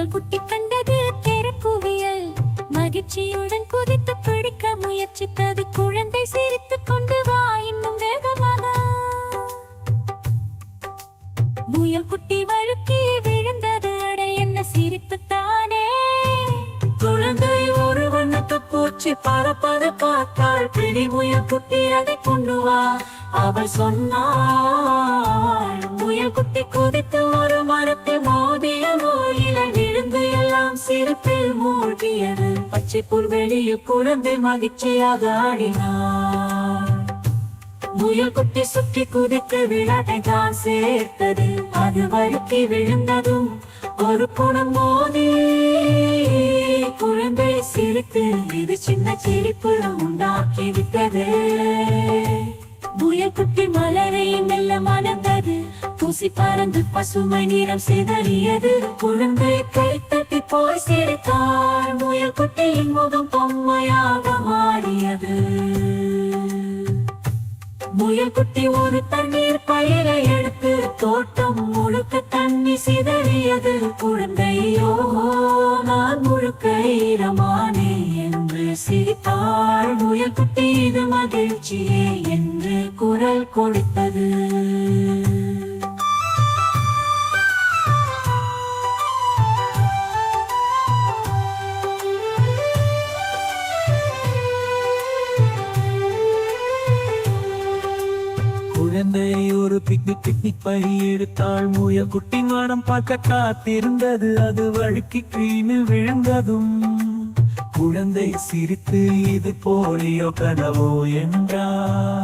முயல் குட்டி கண்டது தெருக்குவியல் மகிழ்ச்சியுடன் குதித்து பிடிக்க முயற்சித்தது குழந்தை சிரித்து கொண்டு வா இன்னும் வேகமாக. முயல் குட்டி வழுக்கி விழுந்தது அட என்ன சிரிப்பு தானே குழந்தை ஒரு வண்ணத்து பூச்சி பறப்பது பார்த்தாள் பிடி முயல் குட்டி அதை கொண்டு வா. அவள் சொன்னாள் முயல் குட்டி குதித்து ஒரு மரத்தை மூழ்கியது. பச்சை புல்வெளியில் குழந்தை மகிழ்ச்சியாக ஆடினார். முயல் குட்டி சுற்றி குதித்து விளையாட்டை தான் சேர்த்தது. அது வழுக்கி விழுந்ததும் ஒரு குணம் மோதி. குழந்தை சிரித்து இது சின்ன சிரிப்பு உண்டாக்கி விட்டது. குட்டி மலரை மெல்ல மணந்தது. பூசி பறந்து பசுமை நிறம் சிதறியது. குழந்தை கை தட்டி போய் சிரித்தாள். முயல் குட்டியின் முகம் பொம்மையாக மாறியது. முயல் குட்டி ஒரு தண்ணீர் பயிரை எடுத்து தோட்டம் முழுக்க தண்ணி சிதறியது. குழந்தையோ நான் முழுக்க ஈரமானே என்று சிரித்தாள். முயல் குட்டி இது மகிழ்ச்சியே என்று குரல் கொடுத்தது. குழந்தை ஒரு பிக்னிக் பிக்னிக் பை எடுத்தாள். மூய குட்டி மனம் பார்க்க காத்திருந்தது. அது வழுக்கி கீழே விழுந்ததும். குழந்தை சிரித்து இது போலியோ கனவோ என்றார்